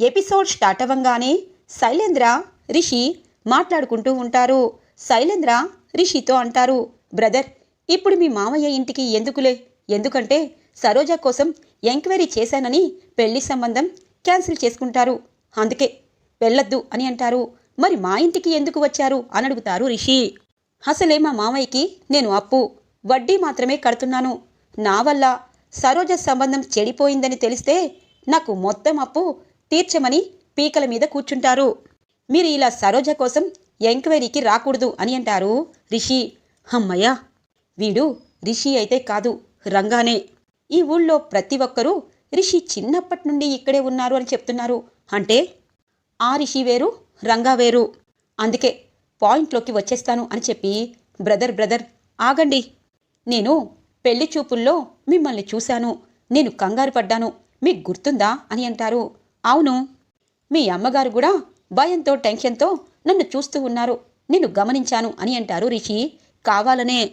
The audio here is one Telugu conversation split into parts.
ఎపిసోడ్ స్టార్ట్ అవ్వంగానే శైలేంద్ర రిషి మాట్లాడుకుంటూ ఉంటారు. శైలేంద్ర రిషితో అంటారు బ్రదర్ ఇప్పుడు మీ మామయ్య ఇంటికి ఎందుకులే? ఎందుకంటే సరోజ కోసం ఎంక్వైరీ చేశానని పెళ్ళి సంబంధం క్యాన్సిల్ చేసుకుంటారు. అందుకే వెళ్ళొద్దు అని అంటారు. మరి మా ఇంటికి ఎందుకు వచ్చారు అని అడుగుతారు రిషి. అసలే మా మామయ్యకి నేను అప్పు వడ్డీ మాత్రమే కడుతున్నాను. నా వల్ల సరోజ సంబంధం చెడిపోయిందని తెలిస్తే నాకు మొత్తం అప్పు తీర్చమని పీకల మీద కూర్చుంటారు. మీరు ఇలా సరోజ కోసం ఎంక్వైరీకి రాకూడదు అని అంటారు. రిషి అమ్మయ్యా వీడు రిషి అయితే కాదు రంగానే. ఈ ఊళ్ళో ప్రతి ఒక్కరూ రిషి చిన్నప్పటి నుండి ఇక్కడే ఉన్నారు అని చెప్తున్నారు. అంటే ఆ రిషి వేరు రంగా వేరు. అందుకే పాయింట్లోకి వచ్చేస్తాను అని చెప్పి బ్రదర్ బ్రదర్ ఆగండి. నేను పెళ్ళి చూపుల్లో మిమ్మల్ని చూశాను. నేను కంగారు పడ్డాను. మీకు గుర్తుందా? అని అంటారు. అవును. మీ అమ్మగారు కూడా భయంతో టెన్షన్తో నన్ను చూస్తూ ఉన్నారు. నేను గమనించాను అని అంటారు రిషి. కావాలనే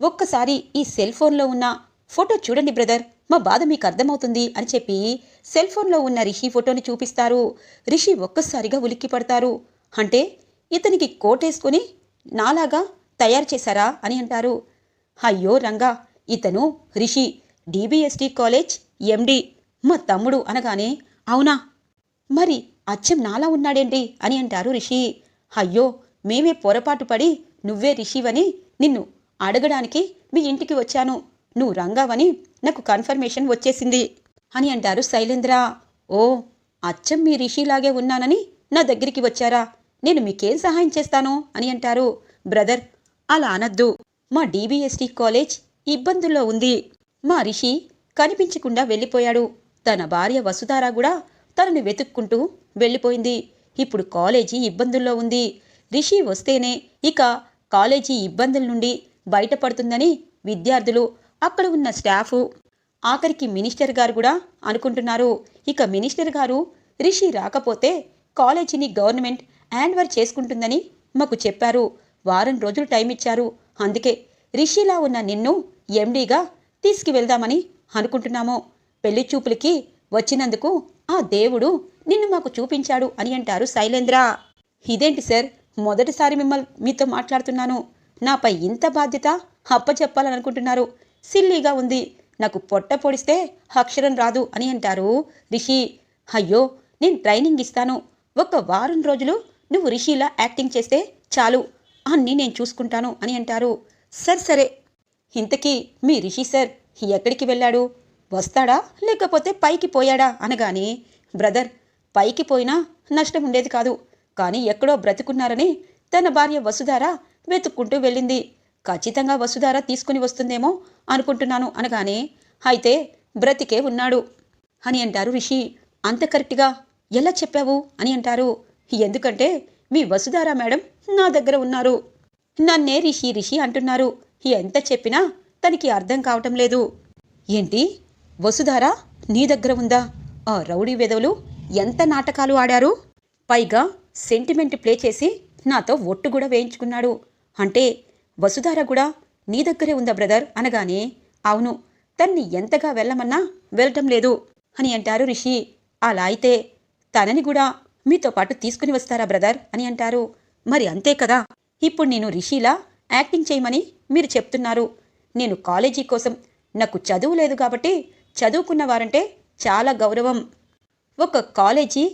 ఒక్కసారి ఈ సెల్ ఫోన్లో ఉన్న ఫోటో చూడండి బ్రదర్. మా బాధ మీకు అర్థమవుతుంది అని చెప్పి సెల్ ఫోన్లో ఉన్న రిషి ఫోటోని చూపిస్తారు. రిషి ఒక్కసారిగా ఉలిక్కి పడతారు. అంటే ఇతనికి కోటేసుకుని నాలాగా తయారు చేశారా అని అంటారు. అయ్యో రంగా ఇతను రిషి డిబిఎస్టి కాలేజ్ ఎండి మా తమ్ముడు అనగానే అవునా? మరి అచ్చం నాలా ఉన్నాడేంటి అని అంటారు రిషి. అయ్యో మేమే పొరపాటు పడి నువ్వే రిషివని నిన్ను అడగడానికి మీ ఇంటికి వచ్చాను. నువ్వు రంగావని నాకు కన్ఫర్మేషన్ వచ్చేసింది అని అంటారు శైలేంద్ర. ఓ అచ్చం మీ రిషిలాగే ఉన్నానని నా దగ్గరికి వచ్చారా? నేను మీకేం సహాయం చేస్తాను అని అంటారు. బ్రదర్ అలా అనద్దు. మా డీబీఎస్టీ కాలేజ్ ఇబ్బందుల్లో ఉంది. మా రిషి కనిపించకుండా వెళ్ళిపోయాడు. తన భార్య వసుధార కూడా తనని వెతుక్కుంటూ వెళ్ళిపోయింది. ఇప్పుడు కాలేజీ ఇబ్బందుల్లో ఉంది. రిషి వస్తేనే ఇక కాలేజీ ఇబ్బందుల నుండి బయటపడుతుందని విద్యార్థులు అక్కడ ఉన్న స్టాఫ్ ఆఖరికి మినిస్టర్ గారు కూడా అనుకుంటున్నారు. ఇక మినిస్టర్ గారు రిషి రాకపోతే కాలేజీని గవర్నమెంట్ హ్యాండ్వర్ చేసుకుంటుందని మాకు చెప్పారు. వారం రోజులు టైం ఇచ్చారు. అందుకే రిషిలా ఉన్న నిన్ను ఎండీగా తీసుకువెళ్దామని అనుకుంటున్నాము. పెళ్ళి చూపులకి వచ్చినందుకు ఆ దేవుడు నిన్ను మాకు చూపించాడు అని అంటారు శైలేంద్ర. ఇదేంటి సార్? మొదటిసారి మిమ్మల్ని మీతో మాట్లాడుతున్నాను. నాపై ఇంత బాధ్యత? అప్పచెప్పాలని అనుకుంటున్నారు సిల్లీగా ఉంది. నాకు పొట్ట పొడిస్తే అక్షరం రాదు అని అంటారు రిషి. అయ్యో నేను ట్రైనింగ్ ఇస్తాను. ఒక వారం రోజులు నువ్వు రిషిలా యాక్టింగ్ చేస్తే చాలు. అన్నీ నేను చూసుకుంటాను అని అంటారు. సరే సరే. ఇంతకీ మీ రిషి సార్ ఎక్కడికి వెళ్ళాడు? వస్తాడా? లేకపోతే పైకి పోయాడా? అనగానే బ్రదర్ పైకి పోయినా నష్టం ఉండేది కాదు. కానీ ఎక్కడో బ్రతుకున్నారని తన భార్య వసుధార వెతుక్కుంటూ వెళ్ళింది. ఖచ్చితంగా వసుధార తీసుకుని వస్తుందేమో అనుకుంటున్నాను అనగానే అయితే బ్రతికే ఉన్నాడు అని అంటారు రిషి. అంత కరెక్ట్గా ఎలా చెప్పావు? అని అంటారు. ఎందుకంటే మీ వసుధార మేడం నా దగ్గర ఉన్నారు. నన్నే రిషి రిషి అంటున్నారు. ఎంత చెప్పినా తనకి అర్థం కావటం లేదు. ఏంటి? వసుధార నీ దగ్గర ఉందా? ఆ రౌడీ వెదవులు ఎంత నాటకాలు ఆడారు? పైగా సెంటిమెంట్ ప్లే చేసి నాతో ఒట్టు కూడా వేయించుకున్నాడు. అంటే వసుధార కూడా నీ దగ్గరే ఉందా బ్రదర్? అనగానే అవును తన్ని ఎంతగా వెళ్ళమన్నా వెళ్ళటం లేదు అని అంటారు రిషి. అలా అయితే తనని కూడా మీతో పాటు తీసుకుని వస్తారా బ్రదర్? అని అంటారు. మరి అంతే కదా. ఇప్పుడు నేను రిషిలా యాక్టింగ్ చేయమని మీరు చెప్తున్నారు. నేను కాలేజీ కోసం నాకు చదువు లేదు కాబట్టి చదువుకున్న వారంటే చాలా గౌరవం. ఒక కాలేజీ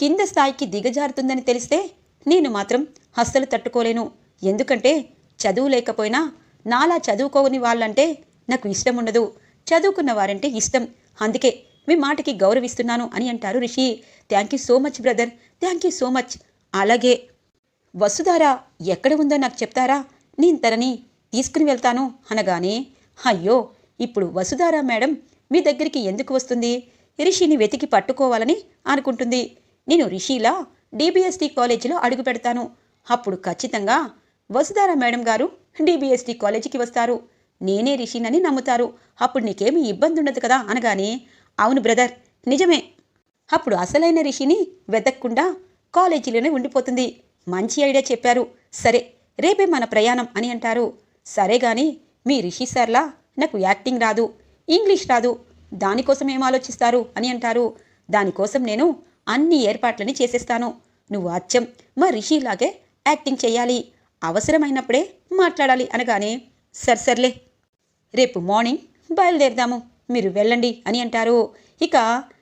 కింద స్థాయికి దిగజారుతుందని తెలిస్తే నేను మాత్రం అస్సలు తట్టుకోలేను. ఎందుకంటే చదువు లేకపోయినా నాలా చదువుకోని వాళ్ళంటే నాకు ఇష్టం ఉండదు చదువుకున్న వారంటే ఇష్టం. అందుకే మీ మాటకి గౌరవిస్తున్నాను అని అంటారు Rishi. Thank you so much brother. Thank you so much. అలాగే వసుధార ఎక్కడ ఉందో నాకు చెప్తారా? నేను తనని తీసుకుని వెళ్తాను అనగానే అయ్యో ఇప్పుడు వసుధార మేడం మీ దగ్గరికి ఎందుకు వస్తుంది? రిషిని వెతికి పట్టుకోవాలని అనుకుంటుంది. నేను రిషిలా డిబిఎస్టీ కాలేజీలో అడుగు పెడతాను. అప్పుడు ఖచ్చితంగా వసుధార మేడం గారు డిబిఎస్టీ కాలేజీకి వస్తారు. నేనే రిషినని నమ్ముతారు. అప్పుడు నీకేమి ఇబ్బంది ఉండదు కదా అనగానే అవును బ్రదర్ నిజమే. అప్పుడు అసలైన రిషిని వెతక్కుండా కాలేజీలోనే ఉండిపోతుంది. మంచి ఐడియా చెప్పారు. సరే రేపే మన ప్రయాణం అని అంటారు. సరే గాని మీ రిషి సార్లా నాకు యాక్టింగ్ రాదు. ఇంగ్లీష్ రాదు. దానికోసం ఏం ఆలోచిస్తారు అని అంటారు. దానికోసం నేను అన్ని ఏర్పాట్లని చేసేస్తాను. నువ్వు అచ్చం మా రిషిలాగే యాక్టింగ్ చేయాలి. అవసరమైనప్పుడే మాట్లాడాలి అనగానే సర్ సర్లే రేపు మార్నింగ్ బయలుదేరదాము మీరు వెళ్ళండి అని అంటారు. ఇక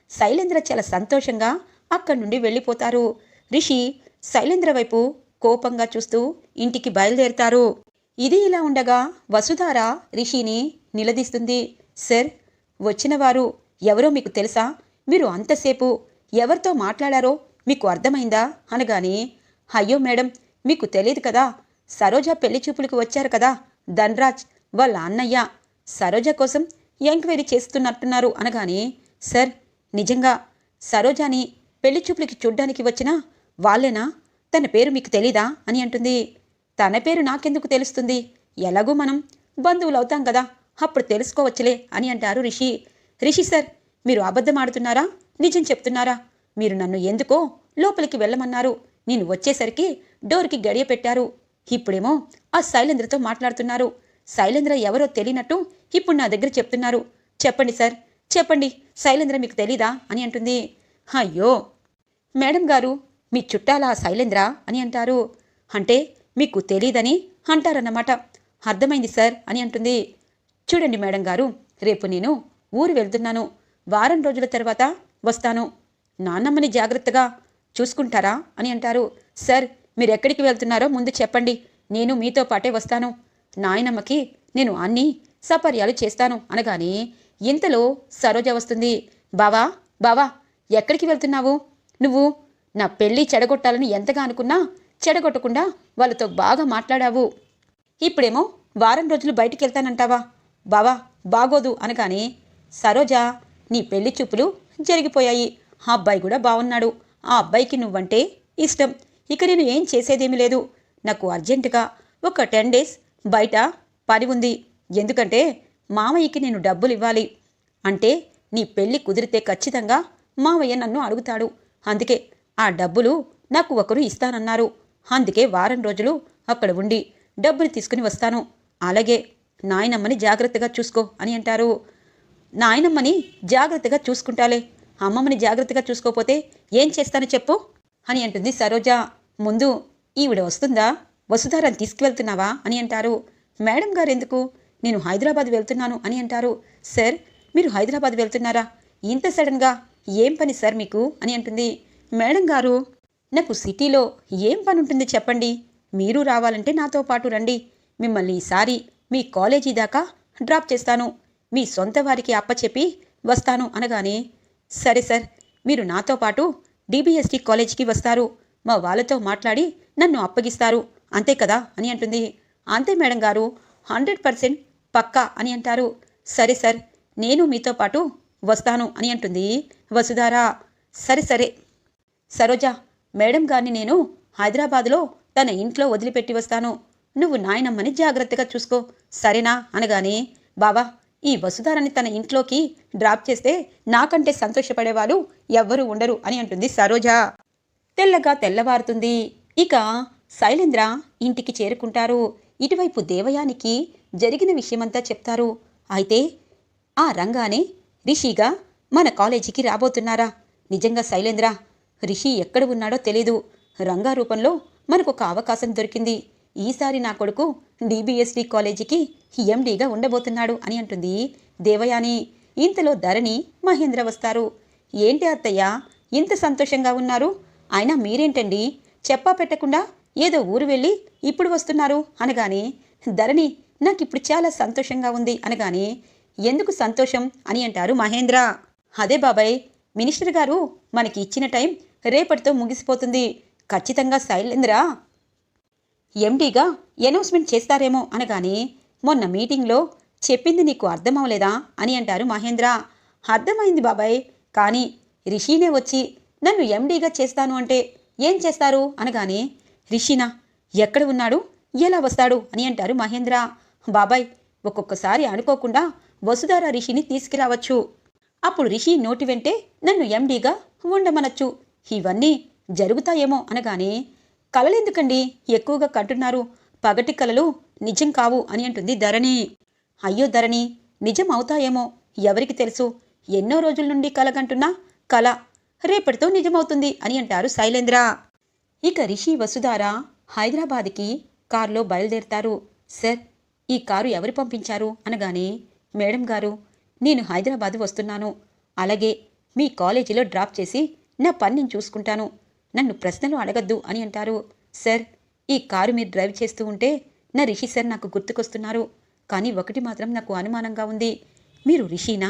శైలేంద్ర చాలా సంతోషంగా అక్కడి నుండి వెళ్ళిపోతారు. రిషి శైలేంద్ర వైపు కోపంగా చూస్తూ ఇంటికి బయలుదేరుతారు. ఇది ఇలా ఉండగా వసుధార రిషిని నిలదీస్తుంది. సార్ వచ్చిన వారు ఎవరో మీకు తెలుసా? మీరు అంతసేపు ఎవరితో మాట్లాడారో మీకు అర్థమైందా? అనగానే అయ్యో మేడం మీకు తెలియదు కదా సరోజ పెళ్ళి చూపులకు వచ్చారు కదా ధన్రాజ్ వాళ్ళ అన్నయ్య సరోజ కోసం ఎంక్వైరీ చేస్తున్నట్టున్నారు అనగానే సార్ నిజంగా సరోజాని పెళ్ళి చూపులకి చూడ్డానికి వచ్చిన వాళ్ళేనా? తన పేరు మీకు తెలీదా? అని అంటుంది. తన పేరు నాకెందుకు తెలుస్తుంది? ఎలాగూ మనం బంధువులు అవుతాం కదా అప్పుడు తెలుసుకోవచ్చులే అని అంటారు రిషి. రిషి సార్ మీరు అబద్ధం ఆడుతున్నారా? నిజం చెప్తున్నారా? మీరు నన్ను ఎందుకో లోపలికి వెళ్ళమన్నారు. నేను వచ్చేసరికి డోర్కి గడియ పెట్టారు. ఇప్పుడేమో ఆ శైలేంద్రతో మాట్లాడుతున్నారు. శైలేంద్ర ఎవరో తెలియనట్టు ఇప్పుడు నా దగ్గర చెప్తున్నారు. చెప్పండి సార్ చెప్పండి శైలేంద్ర మీకు తెలీదా? అని అంటుంది. అయ్యో! మేడం గారు మీ చుట్టాల శైలేంద్ర? అని అంటారు. అంటే మీకు తెలీదని అంటారన్నమాట. అర్థమైంది సార్ అని అంటుంది. చూడండి మేడం గారు రేపు నేను ఊరు వెళ్తున్నాను. వారం రోజుల తర్వాత వస్తాను. నాన్నమ్మని జాగ్రత్తగా చూసుకుంటారా అని అంటారు. సార్ మీరు ఎక్కడికి వెళ్తున్నారో ముందు చెప్పండి. నేను మీతో పాటే వస్తాను. నాయనమ్మకి నేను అన్నీ సపర్యాలు చేస్తాను అనగానే ఇంతలో సరోజ వస్తుంది. బావా బావా ఎక్కడికి వెళ్తున్నావు? నువ్వు నా పెళ్ళి చెడగొట్టాలని ఎంతగా అనుకున్నా చెడగొట్టకుండా వాళ్ళతో బాగా మాట్లాడావు. ఇప్పుడేమో వారం రోజులు బయటికి వెళ్తానంటావా? బావా బాగోదు అనగానే సరోజ నీ పెళ్ళి చూపులు జరిగిపోయాయి. ఆ అబ్బాయి కూడా బాగున్నాడు ఆ అబ్బాయికి నువ్వంటే ఇష్టం. ఇక నేను ఏం చేసేదేమీ లేదు. నాకు అర్జెంటుగా ఒక టెన్ డేస్ బయట పని ఉంది. ఎందుకంటే మామయ్యకి నేను డబ్బులు ఇవ్వాలి అంటే నీ పెళ్ళి కుదిరితే ఖచ్చితంగా మామయ్య నన్ను అడుగుతాడు. అందుకే ఆ డబ్బులు నాకు ఒకరు ఇస్తానన్నారు. అందుకే వారం రోజులు అక్కడ ఉండి డబ్బులు తీసుకుని వస్తాను. అలాగే నాయనమ్మని జాగ్రత్తగా చూసుకో అని అంటారు. నాయనమ్మని జాగ్రత్తగా చూసుకుంటాలే. అమ్మమ్మని జాగ్రత్తగా చూసుకోపోతే ఏం చేస్తాను చెప్పు అని అంటుంది సరోజ. ముందు ఈవిడ వస్తుందా? వసుధారాన్ని తీసుకువెళ్తున్నావా? అని అంటారు. మేడం గారు ఎందుకు? నేను హైదరాబాద్ వెళ్తున్నాను అని అంటారు. సార్ మీరు హైదరాబాద్ వెళ్తున్నారా? ఇంత సడన్గా ఏం పని సార్ మీకు? అని అంటుంది. మేడం గారు నాకు సిటీలో ఏం పని ఉంటుంది చెప్పండి. మీరు రావాలంటే నాతో పాటు రండి. మిమ్మల్ని ఈసారి మీ కాలేజీ దాకా డ్రాప్ చేస్తాను. మీ సొంత వారికి అప్పచెప్పి వస్తాను అనగానే సరే సార్ మీరు నాతో పాటు డిబిఎస్టి కాలేజీకి వస్తారు. మా వాళ్ళతో మాట్లాడి నన్ను అప్పగిస్తారు. అంతే కదా అని అంటుంది. అంతే మేడం గారు హండ్రెడ్ పర్సెంట్ పక్కా అని అంటారు. సరే సార్ నేను మీతో పాటు వస్తాను అని అంటుంది వసుధారా. సరే సరే. సరోజ మేడం గారిని నేను హైదరాబాదులో తన ఇంట్లో వదిలిపెట్టి వస్తాను. నువ్వు నాయనమ్మని జాగ్రత్తగా చూసుకో. సరేనా? అనగానే బావా ఈ వసుధారని తన ఇంట్లోకి డ్రాప్ చేస్తే నాకంటే సంతోషపడేవాళ్ళు ఎవ్వరూ ఉండరు అని అంటుంది సరోజ. తెల్లగా తెల్లవారుతుంది. ఇక శైలేంద్ర ఇంటికి చేరుకుంటారు. ఇటువైపు దేవయానికి జరిగిన విషయమంతా చెప్తారు. అయితే ఆ రంగానే రిషిగా మన కాలేజీకి రాబోతున్నారా? నిజంగా శైలేంద్ర రిషి ఎక్కడ ఉన్నాడో తెలీదు. రంగా రూపంలో మనకు ఒక అవకాశం దొరికింది. ఈసారి నా కొడుకు డిబిఎస్డి కాలేజీకి ఎండీగా ఉండబోతున్నాడు అని అంటుంది. దేవయాని ఇంతలో ధరణి మహేంద్ర వస్తారు. ఏంటి అత్తయ్య ఇంత సంతోషంగా ఉన్నారు? అయినా మీరేంటండి? చెప్పా పెట్టకుండా ఏదో ఊరు వెళ్ళి ఇప్పుడు వస్తున్నారు అనగానే ధరణి నాకిప్పుడు చాలా సంతోషంగా ఉంది అనగానే ఎందుకు సంతోషం అని అంటారు మహేంద్ర. అదే బాబాయ్ మినిస్టర్ గారు మనకి ఇచ్చిన టైం రేపటితో ముగిసిపోతుంది. ఖచ్చితంగా శైలేంద్ర ఎండీగా అనౌన్స్మెంట్ చేస్తారేమో అనగానే మొన్న మీటింగ్లో చెప్పింది నీకు అర్థమవలేదా అని అంటారు మహేంద్ర. అర్థమైంది బాబాయ్ కానీ రిషినే వచ్చి నన్ను ఎండీగా చేస్తాను అంటే ఏం చేస్తారు అనగానే రిషినా ఎక్కడ ఉన్నాడు? ఎలా వస్తాడు? అని అంటారు మహేంద్ర. బాబాయ్ ఒక్కొక్కసారి అనుకోకుండా వసుధార రిషిని తీసుకురావచ్చు. అప్పుడు రిషి నోటి వెంటే నన్ను ఎండీగా ఉండమనొచ్చు. ఇవన్నీ జరుగుతాయేమో అనగానే కలలెందుకండి? ఎక్కువగా కంటున్నారు. పగటి కలలు నిజం కావు అని అంటుంది ధరణి. అయ్యో ధరణి నిజం అవుతాయేమో. ఎవరికి తెలుసు? ఎన్నో రోజుల నుండి కలగంటున్నా కల. రేపటితో నిజమవుతుంది అని అంటారు శైలేంద్ర. ఇక రిషి వసుధార హైదరాబాద్కి కారులో బయలుదేరతారు. సార్ ఈ కారు ఎవరు పంపించారు? అనగానే మేడం గారు నేను హైదరాబాద్ వస్తున్నాను. అలాగే మీ కాలేజీలో డ్రాప్ చేసి నా పని నేను చూసుకుంటాను. నన్ను ప్రశ్నలు అడగద్దు అని అంటారు. సార్ ఈ కారు మీరు డ్రైవ్ చేస్తూ ఉంటే నా రిషి సార్ నాకు గుర్తుకొస్తున్నారు. కానీ ఒకటి మాత్రం నాకు అనుమానంగా ఉంది. మీరు రిషినా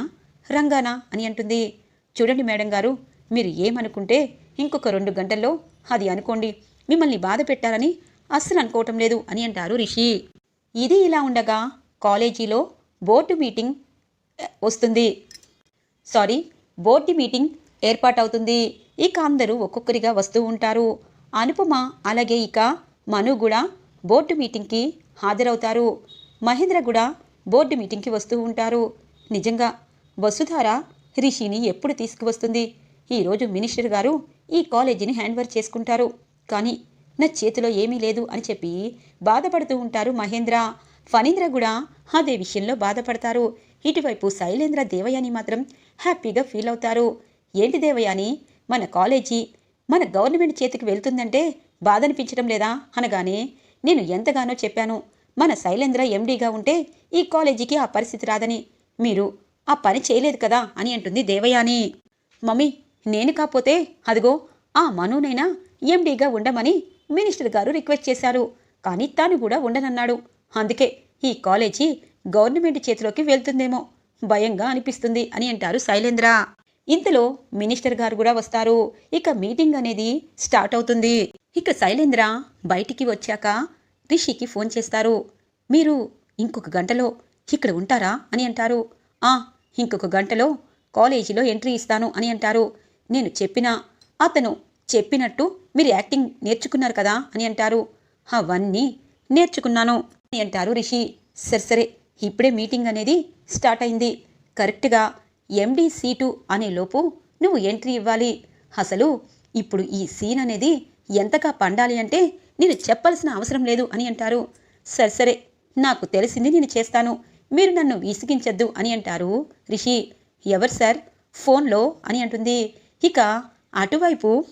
రంగానా అని అంటుంది. చూడండి మేడం గారు మీరు ఏమనుకుంటే ఇంకొక రెండు గంటల్లో అది అనుకోండి. మిమ్మల్ని బాధ పెట్టాలని అస్సలు అనుకోవటం లేదు అని అంటారు రిషి. ఇది ఇలా ఉండగా కాలేజీలో బోర్డు మీటింగ్ వస్తుంది. సారీ బోర్డు మీటింగ్ ఏర్పాటవుతుంది. ఇక అందరూ ఒక్కొక్కరిగా వస్తూ ఉంటారు. అనుపమ అలాగే ఇక మను కూడా బోర్డు మీటింగ్కి హాజరవుతారు. మహేంద్ర కూడా బోర్డు మీటింగ్కి వస్తూ ఉంటారు. నిజంగా వసుధార రిషిని ఎప్పుడు తీసుకువస్తుంది? ఈరోజు మినిస్టర్ గారు ఈ కాలేజీని హ్యాండ్ఓవర్ చేసుకుంటారు. కానీ నా చేతిలో ఏమీ లేదు అని చెప్పి బాధపడుతూ ఉంటారు మహేంద్ర. ఫణీంద్ర కూడా అదే విషయంలో బాధపడతారు. ఇటువైపు శైలేంద్ర దేవయాని మాత్రం హ్యాపీగా ఫీల్ అవుతారు. ఏంటి దేవయాని? మన కాలేజీ మన గవర్నమెంట్ చేతికి వెళ్తుందంటే బాధ అనిపించడం లేదా అనగానే నేను ఎంతగానో చెప్పాను. మన శైలేంద్ర ఎండీగా ఉంటే ఈ కాలేజీకి ఆ పరిస్థితి రాదని. మీరు ఆ పని చేయలేదు కదా అని అంటుంది దేవయాని. మమ్మీ నేను కాకపోతే అదిగో ఆ మనునైనా ఎండీగా ఉండమని మినిస్టర్ గారు రిక్వెస్ట్ చేశారు. కానీ తాను కూడా ఉండనన్నాడు. అందుకే ఈ కాలేజీ గవర్నమెంట్ చేతిలోకి వెళ్తుందేమో. భయంగా అనిపిస్తుంది అని అంటారు శైలేంద్ర. ఇంతలో మినిస్టర్ గారు కూడా వస్తారు. ఇక మీటింగ్ అనేది స్టార్ట్ అవుతుంది. ఇక శైలేంద్ర బయటికి వచ్చాక రిషికి ఫోన్ చేస్తారు. మీరు ఇంకొక గంటలో ఇక్కడ ఉంటారా అని అంటారు. ఆ ఇంకొక గంటలో కాలేజీలో ఎంట్రీ ఇస్తాను అని అంటారు. నేను చెప్పినా అతను చెప్పినట్టు మీరు యాక్టింగ్ నేర్చుకున్నారు కదా అని అంటారు. అవన్నీ నేర్చుకున్నాను అని అంటారు రిషి. సరే సరే ఇప్పుడే మీటింగ్ అనేది స్టార్ట్ అయింది. కరెక్ట్గా ఎండి సీటు అనే లోపు నువ్వు ఎంట్రీ ఇవ్వాలి. అసలు ఇప్పుడు ఈ సీన్ అనేది ఎంతగా పండాలి అంటే నేను చెప్పాల్సిన అవసరం లేదు అని అంటారు. సరే సరే నాకు తెలిసింది నేను చేస్తాను. మీరు నన్ను విసిగించద్దు అని అంటారు రిషి. ఎవరు సార్? ఫోన్లో అని అంటుంది. ఇక అటువైపు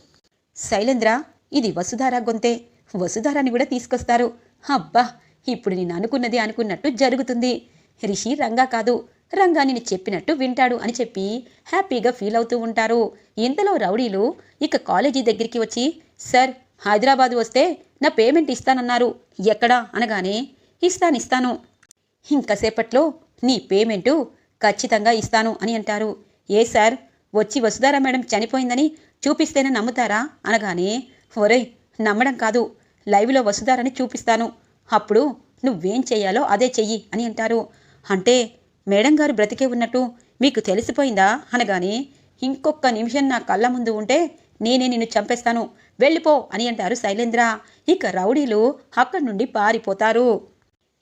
శైలేంద్ర ఇది వసుధార గొంతే. వసుధారాన్ని కూడా తీసుకొస్తారు. అబ్బా ఇప్పుడు నేను అనుకున్నది అనుకున్నట్టు జరుగుతుంది. రిషి రంగా కాదు. రంగా నేను చెప్పినట్టు వింటాడు అని చెప్పి హ్యాపీగా ఫీల్ అవుతూ ఉంటారు. ఇంతలో రౌడీలు ఇక కాలేజీ దగ్గరికి వచ్చి సార్ హైదరాబాద్ వస్తే నా పేమెంట్ ఇస్తానన్నారు. ఎక్కడా? అనగానే ఇస్తానిస్తాను. ఇంకసేపట్లో నీ పేమెంటు ఖచ్చితంగా ఇస్తాను అని అంటారు. ఏ సార్ వచ్చి వసుధారా మేడం చనిపోయిందని చూపిస్తేనే నమ్ముతారా? అనగానే ఒరే నమ్మడం కాదు. లైవ్లో వసుధారని చూపిస్తాను. అప్పుడు నువ్వేం చేయాలో అదే చెయ్యి అని అంటారు. అంటే మేడం గారు బ్రతికే ఉన్నట్టు మీకు తెలిసిపోయిందా? అనగానే ఇంకొక నిమిషం నా కళ్ళ ముందు ఉంటే నేనే నిన్ను చంపేస్తాను. వెళ్ళిపో అని అంటారు శైలేంద్ర. ఇక రౌడీలు అక్కడి నుండి పారిపోతారు.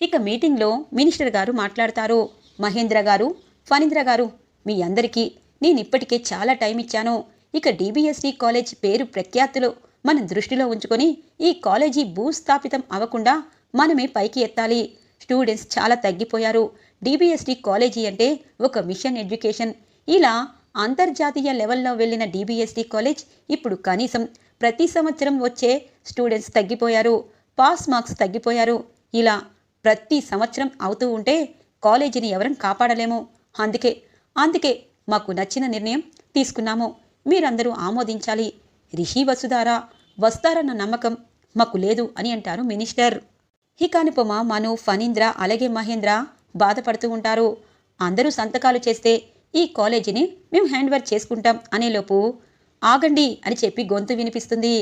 ఇక మీటింగ్లో మినిస్టర్ గారు మాట్లాడతారు. మహేంద్ర గారు ఫణీంద్ర గారు మీ అందరికీ నేను ఇప్పటికే చాలా టైం ఇచ్చాను. ఇక డీబీఎస్సీ కాలేజ్ పేరు ప్రఖ్యాతులు మనం దృష్టిలో ఉంచుకొని ఈ కాలేజీ భూస్థాపితం అవ్వకుండా మనమే పైకి ఎత్తాలి. స్టూడెంట్స్ చాలా తగ్గిపోయారు. డిబిఎస్డి కాలేజీ అంటే ఒక మిషన్ ఎడ్యుకేషన్. ఇలా అంతర్జాతీయ లెవెల్లో వెళ్ళిన డిబిఎస్డి కాలేజ్ ఇప్పుడు కనీసం ప్రతి సంవత్సరం వచ్చే స్టూడెంట్స్ తగ్గిపోయారు పాస్ మార్క్స్ తగ్గిపోయారు. ఇలా ప్రతి సంవత్సరం అవుతూ ఉంటే కాలేజీని ఎవరం కాపాడలేము. అందుకే అందుకే మాకు నచ్చిన నిర్ణయం తీసుకున్నాము. మీరందరూ ఆమోదించాలి. రిషి వసుధారా వస్తారన్న నమ్మకం మాకు లేదు అని అంటారు మినిస్టర్. హికానుపమ మను ఫనీంద్ర అలాగే మహేంద్ర బాధపడుతూ ఉంటారు. అందరూ సంతకాలు చేస్తే ఈ కాలేజీని మేము హ్యాండ్ఓవర్ చేసుకుంటాం అనేలోపు ఆగండి అని చెప్పి గొంతు వినిపిస్తుంది.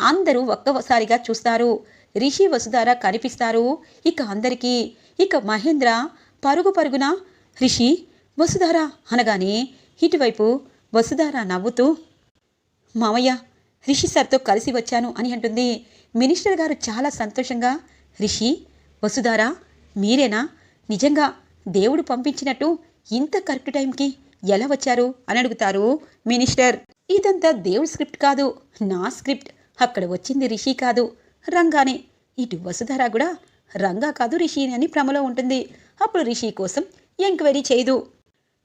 అందరూ ఒక్కసారిగా చూస్తారు. రిషి వసుధార కనిపిస్తారు. ఇక అందరికీ ఇక మహేంద్ర పరుగు పరుగున రిషి వసుధార అనగానే ఇటువైపు వసుధార నవ్వుతూ మామయ్య రిషి సార్తో కలిసి వచ్చాను అని అంటుంది. మినిస్టర్ గారు చాలా సంతోషంగా రిషి వసుధారా మీరేనా? నిజంగా దేవుడు పంపించినట్టు ఇంత కరెక్ట్ టైంకి ఎలా వచ్చారు అని అడుగుతారు మినిస్టర్. ఇదంతా దేవుడి స్క్రిప్ట్ కాదు నా స్క్రిప్ట్. అక్కడ వచ్చింది రిషి కాదు రంగానే. ఇటు వసుధర కూడా రంగా కాదు రిషి అని భ్రమలో ఉంటుంది. అప్పుడు రిషి కోసం ఎంక్వైరీ చేయదు.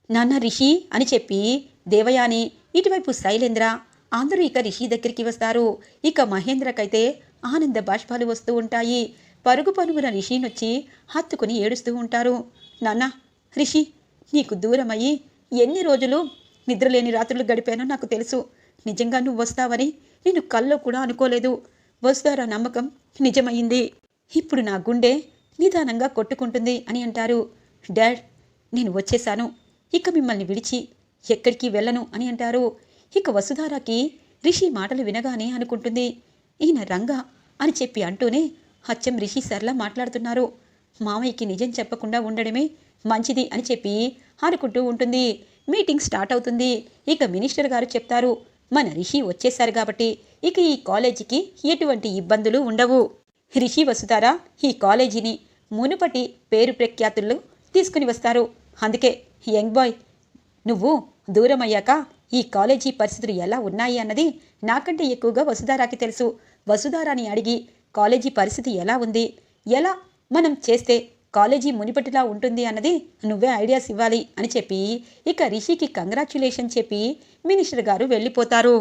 నాన్న రిషి అని చెప్పి దేవయాని ఇటువైపు శైలేంద్ర అందరూ ఇక రిషి దగ్గరికి వస్తారు. ఇక మహేంద్రకైతే ఆనంద బాష్పాలు వస్తూ ఉంటాయి. పరుగు పరుగున రిషినొచ్చి హత్తుకుని ఏడుస్తూ ఉంటారు. నాన్న రిషి నీకు దూరమయ్యి ఎన్ని రోజులు నిద్రలేని రాత్రులు గడిపానో నాకు తెలుసు. నిజంగా నువ్వు వస్తావని నేను కల్లో కూడా అనుకోలేదు. వస్తారా నమ్మకం? నిజమయ్యింది. ఇప్పుడు నా గుండె నిదానంగా కొట్టుకుంటుంది అని అంటారు. డాడ్ నేను వచ్చేశాను. ఇక మిమ్మల్ని విడిచి ఎక్కడికి వెళ్ళను అని అంటారు. ఇక వసుధారాకి రిషి మాటలు వినగానే అనుకుంటుంది. ఈయన రంగా అని చెప్పి అంటూనే అచ్చం రిషి సర్లా మాట్లాడుతున్నారు. మామయ్యకి నిజం చెప్పకుండా ఉండడమే మంచిది అని చెప్పి అనుకుంటూ ఉంటుంది. మీటింగ్ స్టార్ట్ అవుతుంది. ఇక మినిస్టర్ గారు చెప్తారు మన రిషి వచ్చేశారు కాబట్టి ఇక ఈ కాలేజీకి ఎటువంటి ఇబ్బందులు ఉండవు. రిషి వసుతారా ఈ కాలేజీని మునుపటి పేరు ప్రఖ్యాతులు తీసుకుని వస్తారు. అందుకే యంగ్ బాయ్ నువ్వు దూరం అయ్యాక ఈ కాలేజీ పరిస్థితులు ఎలా ఉన్నాయి అన్నది నాకంటే ఎక్కువగా వసుధారాకి తెలుసు. వసుధారాని అడిగి కాలేజీ పరిస్థితి ఎలా ఉంది? ఎలా మనం చేస్తే కాలేజీ మునిపటిలా ఉంటుంది అన్నది నువ్వే ఐడియాస్ ఇవ్వాలి అని చెప్పి ఇక రిషికి కంగ్రాచ్యులేషన్ చెప్పి మినిస్టర్ గారు వెళ్ళిపోతారు.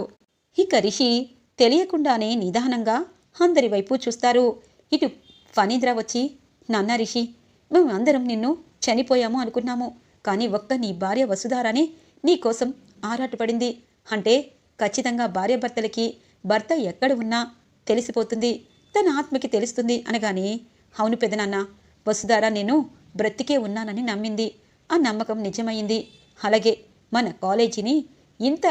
ఇక రిషి తెలియకుండానే నిదానంగా అందరి వైపు చూస్తారు. ఇటు ఫణీంద్ర వచ్చి నాన్న రిషి మేము అందరం నిన్ను చనిపోయాము అనుకున్నాము. కానీ ఒక్క నీ భార్య వసుధారానే నీ కోసం ఆరాటపడింది. అంటే ఖచ్చితంగా భార్యాభర్తలకి భర్త ఎక్కడ ఉన్నా తెలిసిపోతుంది. తన ఆత్మకి తెలుస్తుంది అనగానే అవును పెదనాన్న వసుధార నేను బ్రతికే ఉన్నానని నమ్మింది. ఆ నమ్మకం నిజమైంది. అలాగే మన కాలేజీని ఇంత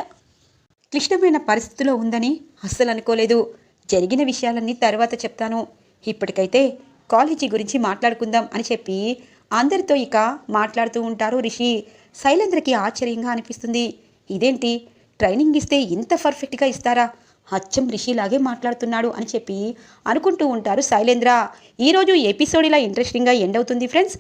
క్లిష్టమైన పరిస్థితిలో ఉందని అస్సలు అనుకోలేదు. జరిగిన విషయాలన్నీ తర్వాత చెప్తాను. ఇప్పటికైతే కాలేజీ గురించి మాట్లాడుకుందాం అని చెప్పి అందరితో ఇక మాట్లాడుతూ ఉంటారు రిషి. శైలేంద్రకి ఆశ్చర్యంగా అనిపిస్తుంది. ఇదేంటి? ట్రైనింగ్ ఇస్తే ఇంత పర్ఫెక్ట్గా ఇస్తారా? అచ్చం రిషిలాగే మాట్లాడుతున్నాడు అని చెప్పి అనుకుంటూ ఉంటారు శైలేంద్ర. ఈరోజు ఎపిసోడ్ ఇలా ఇంట్రెస్టింగ్గా ఎండ్ అవుతుంది ఫ్రెండ్స్.